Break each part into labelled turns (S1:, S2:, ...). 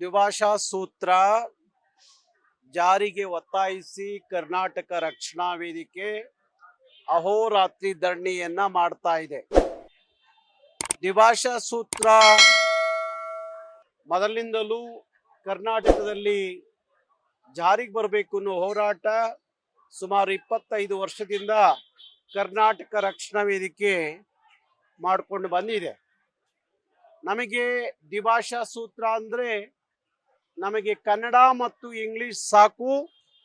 S1: ದ್ವಿಭಾಷಾ ಸೂತ್ರ ಜಾರಿಗೆ ಒತ್ತಾಯಿಸಿ ಕರ್ನಾಟಕ ರಕ್ಷಣಾ ವೇದಿಕೆ ಅಹೋರಾತ್ರಿ ಧರಣಿಯನ್ನ ಮಾಡ್ತಾ ಇದೆ. ದ್ವಿಭಾಷಾ ಸೂತ್ರ ಮೊದಲಿನಿಂದಲೂ ಕರ್ನಾಟಕದಲ್ಲಿ ಜಾರಿಗೆ ಬರಬೇಕು ಅನ್ನೋ ಹೋರಾಟ ಸುಮಾರು ಇಪ್ಪತ್ತೈದು ವರ್ಷದಿಂದ ಕರ್ನಾಟಕ ರಕ್ಷಣಾ ವೇದಿಕೆ ಮಾಡಿಕೊಂಡು ಬಂದಿದೆ. ನಮಗೆ ದ್ವಿಭಾಷಾ ಸೂತ್ರ ಅಂದ್ರೆ ನಮಗೆ ಕನ್ನಡ ಮತ್ತು ಇಂಗ್ಲಿಷ್ ಸಾಕು,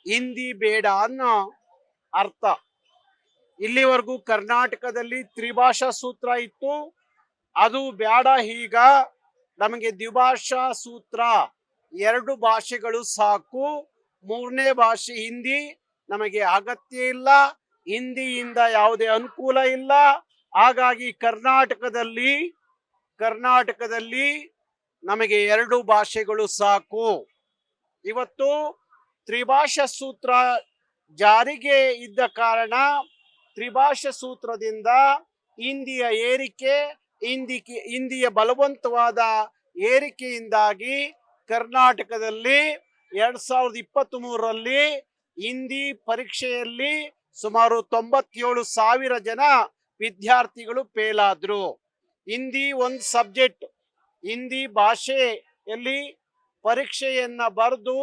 S1: ಹಿಂದಿ ಬೇಡ ಅನ್ನೋ ಅರ್ಥ. ಇಲ್ಲಿವರೆಗೂ ಕರ್ನಾಟಕದಲ್ಲಿ ತ್ರಿಭಾಷಾ ಸೂತ್ರ ಇತ್ತು, ಅದು ಬೇಡ ಈಗ, ನಮಗೆ ದ್ವಿಭಾಷಾ ಸೂತ್ರ. ಎರಡು ಭಾಷೆಗಳು ಸಾಕು, ಮೂರನೇ ಭಾಷೆ ಹಿಂದಿ, ನಮಗೆ ಅಗತ್ಯ ಇಲ್ಲ, ಹಿಂದಿಯಿಂದ ಯಾವುದೇ ಅನುಕೂಲ ಇಲ್ಲ. ಹಾಗಾಗಿ ಕರ್ನಾಟಕದಲ್ಲಿ ಕರ್ನಾಟಕದಲ್ಲಿ ನಮಗೆ ಎರಡು ಭಾಷೆಗಳು ಸಾಕು. ಇವತ್ತು ತ್ರಿಭಾಷಾ ಸೂತ್ರ ಜಾರಿಗೆ ಇದ್ದ ಕಾರಣ ತ್ರಿಭಾಷಾ ಸೂತ್ರದಿಂದ ಹಿಂದಿಯ ಏರಿಕೆ ಹಿಂದಿ ಹಿಂದಿಯ ಬಲವಂತವಾದ ಏರಿಕೆಯಿಂದಾಗಿ ಕರ್ನಾಟಕದಲ್ಲಿ ಎರಡ್ ಸಾವಿರದ ಇಪ್ಪತ್ತ್ ಮೂರರಲ್ಲಿ ಹಿಂದಿ ಪರೀಕ್ಷೆಯಲ್ಲಿ ಸುಮಾರು ತೊಂಬತ್ತೇಳು ಸಾವಿರ ಜನ ವಿದ್ಯಾರ್ಥಿಗಳು ಫೇಲ್ ಆದ್ರು. ಹಿಂದಿ ಒಂದು ಸಬ್ಜೆಕ್ಟ್ ಹಿಂದಿ ಭಾಷೆಯಲ್ಲಿ ಪರೀಕ್ಷೆಯನ್ನ ಬರೆದು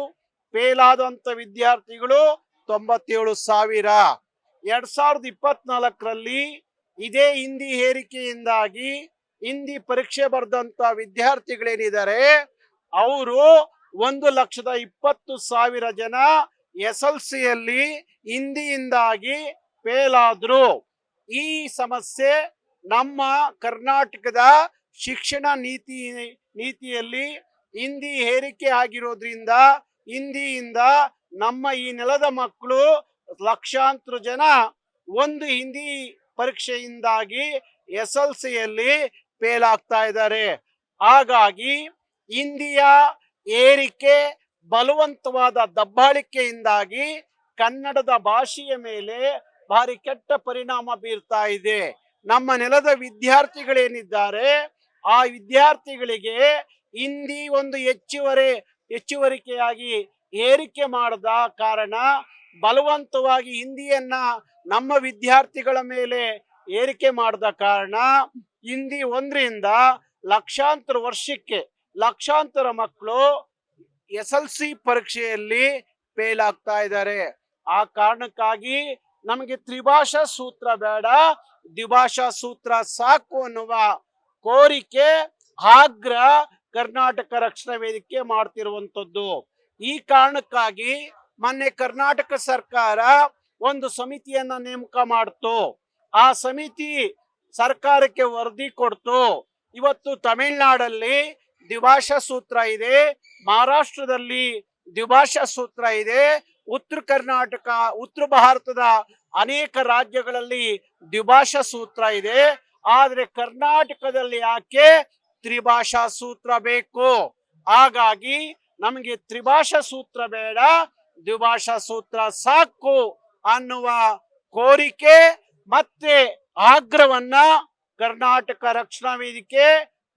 S1: ಫೇಲಾದಂಥ ವಿದ್ಯಾರ್ಥಿಗಳು ತೊಂಬತ್ತೇಳು ಸಾವಿರ. ಎರಡ್ ಸಾವಿರದ ಇಪ್ಪತ್ನಾಲ್ಕರಲ್ಲಿ ಇದೇ ಹಿಂದಿ ಹೇರಿಕೆಯಿಂದಾಗಿ ಹಿಂದಿ ಪರೀಕ್ಷೆ ಬರೆದಂತ ವಿದ್ಯಾರ್ಥಿಗಳೇನಿದ್ದಾರೆ, ಅವರು ಒಂದು ಲಕ್ಷದ ಇಪ್ಪತ್ತು ಸಾವಿರ ಜನ ಎಸ್ ಎಲ್ ಸಿಯಲ್ಲಿ ಹಿಂದಿಯಿಂದಾಗಿ ಫೇಲ್ ಈ ಸಮಸ್ಯೆ ನಮ್ಮ ಕರ್ನಾಟಕದ ಶಿಕ್ಷಣ ನೀತಿ, ನೀತಿಯಲ್ಲಿ ಹಿಂದಿ ಹೇರಿಕೆ ಆಗಿರೋದ್ರಿಂದ, ಹಿಂದಿಯಿಂದ ನಮ್ಮ ಈ ನೆಲದ ಮಕ್ಕಳು ಲಕ್ಷಾಂತರ ಜನ ಒಂದು ಹಿಂದಿ ಪರೀಕ್ಷೆಯಿಂದಾಗಿ ಎಸ್ ಎಲ್ ಸಿಯಲ್ಲಿ ಫೇಲ್ ಆಗ್ತಾ ಇದ್ದಾರೆ. ಹಾಗಾಗಿ ಹಿಂದಿಯ ಏರಿಕೆ ಬಲವಂತವಾದ ದಬ್ಬಾಳಿಕೆಯಿಂದಾಗಿ ಕನ್ನಡದ ಭಾಷೆಯ ಮೇಲೆ ಭಾರಿ ಕೆಟ್ಟ ಪರಿಣಾಮ ಬೀರ್ತಾ ಇದೆ. ನಮ್ಮ ನೆಲದ ವಿದ್ಯಾರ್ಥಿಗಳೇನಿದ್ದಾರೆ ಆ ವಿದ್ಯಾರ್ಥಿಗಳಿಗೆ ಹಿಂದಿ ಒಂದು ಹೆಚ್ಚುವರಿ, ಹೆಚ್ಚುವರಿಕೆಯಾಗಿ ಏರಿಕೆ ಮಾಡದ ಕಾರಣ ಬಲವಂತವಾಗಿ ಹಿಂದಿಯನ್ನ ನಮ್ಮ ವಿದ್ಯಾರ್ಥಿಗಳ ಮೇಲೆ ಏರಿಕೆ ಮಾಡದ ಕಾರಣ ಹಿಂದಿ ಒಂದರಿಂದ ಲಕ್ಷಾಂತರ ವರ್ಷಕ್ಕೆ ಲಕ್ಷಾಂತರ ಮಕ್ಕಳು ಎಸ್ ಎಲ್ ಸಿ ಪರೀಕ್ಷೆಯಲ್ಲಿ ಫೇಲ್ ಆಗ್ತಾ ಇದ್ದಾರೆ. ಆ ಕಾರಣಕ್ಕಾಗಿ ನಮಗೆ ತ್ರಿಭಾಷಾ ಸೂತ್ರ ಬೇಡ, ದ್ವಿಭಾಷಾ ಸೂತ್ರ ಸಾಕು ಅನ್ನುವ ಕೋರಿಕೆ ಆಗ್ರ ಕರ್ನಾಟಕ ರಕ್ಷಣಾ ವೇದಿಕೆ ಮಾಡ್ತಿರುವಂತದ್ದು ಈ ಕಾರಣಕ್ಕಾಗಿ ಮೊನ್ನೆ ಕರ್ನಾಟಕ ಸರ್ಕಾರ ಒಂದು ಸಮಿತಿಯನ್ನ ನೇಮಕ ಮಾಡ್ತು. ಆ ಸಮಿತಿ ಸರ್ಕಾರಕ್ಕೆ ವರದಿ ಕೊಡ್ತು. ಇವತ್ತು ತಮಿಳ್ನಾಡಲ್ಲಿ ದ್ವಿಭಾಷಾ ಸೂತ್ರ ಇದೆ, ಮಹಾರಾಷ್ಟ್ರದಲ್ಲಿ ದ್ವಿಭಾಷಾ ಸೂತ್ರ ಇದೆ, ಉತ್ತರ ಕರ್ನಾಟಕ, ಉತ್ತರ ಭಾರತದ ಅನೇಕ ರಾಜ್ಯಗಳಲ್ಲಿ ದ್ವಿಭಾಷಾ ಸೂತ್ರ ಇದೆ. ಆದ್ರೆ ಕರ್ನಾಟಕದಲ್ಲಿ ಯಾಕೆ ತ್ರಿಭಾಷಾ ಸೂತ್ರ ಬೇಕು? ಹಾಗಾಗಿ ನಮಗೆ ತ್ರಿಭಾಷಾ ಸೂತ್ರ ಬೇಡ, ದ್ವಿಭಾಷಾ ಸೂತ್ರ ಸಾಕು ಅನ್ನುವ ಕೋರಿಕೆ ಮತ್ತೆ ಆಗ್ರಹವನ್ನ ಕರ್ನಾಟಕ ರಕ್ಷಣಾ ವೇದಿಕೆ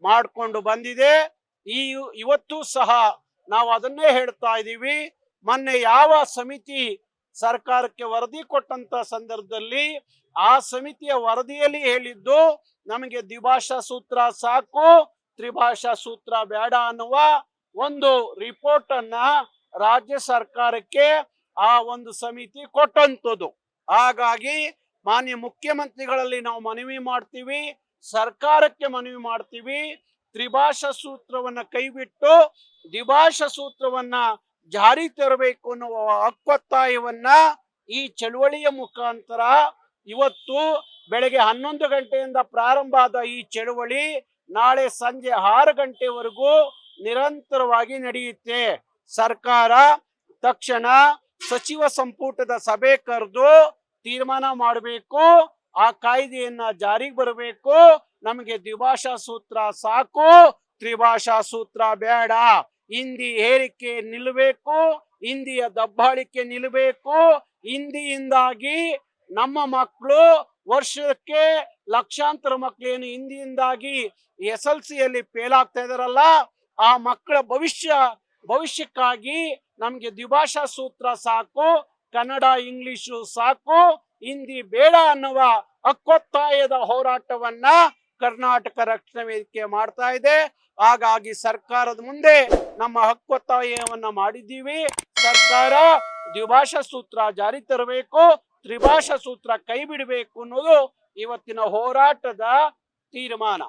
S1: ಮಾಡಿಕೊಂಡು ಬಂದಿದೆ. ಈ ಇವತ್ತು ಸಹ ನಾವು ಅದನ್ನೇ ಹೇಳ್ತಾ ಇದ್ದೀವಿ. ಮೊನ್ನೆ ಯಾವ ಸಮಿತಿ ಸರ್ಕಾರಕ್ಕೆ ವರದಿ ಕೊಟ್ಟಂತ ಸಂದರ್ಭದಲ್ಲಿ ಆ ಸಮಿತಿಯ ವರದಿಯಲ್ಲಿ ಹೇಳಿದ್ದು, ನಮಗೆ ದ್ವಿಭಾಷಾ ಸೂತ್ರ ಸಾಕು, ತ್ರಿಭಾಷಾ ಸೂತ್ರ ಬೇಡ ಅನ್ನುವ ಒಂದು ರಿಪೋರ್ಟ್ ಅನ್ನ ರಾಜ್ಯ ಸರ್ಕಾರಕ್ಕೆ ಆ ಒಂದು ಸಮಿತಿ ಕೊಟ್ಟಂತದ್ದು. ಹಾಗಾಗಿ ಮಾನ್ಯ ಮುಖ್ಯಮಂತ್ರಿಗಳಲ್ಲಿ ನಾವು ಮನವಿ ಮಾಡ್ತೀವಿ, ಸರ್ಕಾರಕ್ಕೆ ಮನವಿ ಮಾಡ್ತೀವಿ, ತ್ರಿಭಾಷಾ ಸೂತ್ರವನ್ನ ಕೈಬಿಟ್ಟು ದ್ವಿಭಾಷಾ ಸೂತ್ರವನ್ನ ಜಾರಿ ತರಬೇಕು ಅನ್ನುವ ಹಕ್ಕೊತ್ತಾಯವನ್ನ ಈ ಚಳುವಳಿಯ ಮುಖಾಂತರ ಇವತ್ತು ಬೆಳಗ್ಗೆ ಹನ್ನೊಂದು ಗಂಟೆಯಿಂದ ಪ್ರಾರಂಭ ಆದ ಈ ಚಳುವಳಿ ನಾಳೆ ಸಂಜೆ ಆರು ಗಂಟೆವರೆಗೂ ನಿರಂತರವಾಗಿ ನಡೆಯುತ್ತೆ. ಸರ್ಕಾರ ತಕ್ಷಣ ಸಚಿವ ಸಂಪುಟದ ಸಭೆ ಕರೆದು ತೀರ್ಮಾನ ಮಾಡಬೇಕು. ಆ ಕಾಯ್ದೆಯನ್ನ ಜಾರಿಗೆ ಬರಬೇಕು. ನಮಗೆ ದ್ವಿಭಾಷಾ ಸೂತ್ರ ಸಾಕು. ತ್ರಿಭಾಷಾ ಸೂತ್ರ ಬೇಡ. ಹಿಂದಿ ಏರಿಕೆ ನಿಲ್ಲಬೇಕು, ಹಿಂದಿಯ ದಬ್ಬಾಳಿಕೆ ನಿಲ್ಲಬೇಕು. ಹಿಂದಿಯಿಂದಾಗಿ ನಮ್ಮ ಮಕ್ಕಳು ವರ್ಷಕ್ಕೆ ಲಕ್ಷಾಂತರ ಮಕ್ಕಳೇನು ಹಿಂದಿಯಿಂದಾಗಿ ಎಸ್ ಎಲ್ ಸಿಯಲ್ಲಿ ಫೇಲ್ ಆಗ್ತಾ ಇದಾರಲ್ಲ, ಆ ಮಕ್ಕಳ ಭವಿಷ್ಯ, ಭವಿಷ್ಯಕ್ಕಾಗಿ ನಮಗೆ ದ್ವಿಭಾಷಾ ಸೂತ್ರ ಸಾಕು, ಕನ್ನಡ, ಇಂಗ್ಲಿಷು ಸಾಕು, ಹಿಂದಿ ಬೇಡ ಅನ್ನುವ ಹಕ್ಕೊತ್ತಾಯದ ಹೋರಾಟವನ್ನ ಕರ್ನಾಟಕ ರಕ್ಷಣಾ ವೇದಿಕೆ ಮಾಡ್ತಾ ಇದೆ. ಹಾಗಾಗಿ ಸರ್ಕಾರದ ಮುಂದೆ ನಮ್ಮ ಹಕ್ಕೊತ್ತಾಯವನ್ನ ಮಾಡಿದ್ದೀವಿ. ಸರ್ಕಾರ ದ್ವಿಭಾಷಾ ಸೂತ್ರ ಜಾರಿ ತರಬೇಕು, ತ್ರಿಭಾಷಾ ಸೂತ್ರ ಕೈ ಬಿಡಬೇಕು ಅನ್ನೋದು ಇವತ್ತಿನ ಹೋರಾಟದ ತೀರ್ಮಾನ.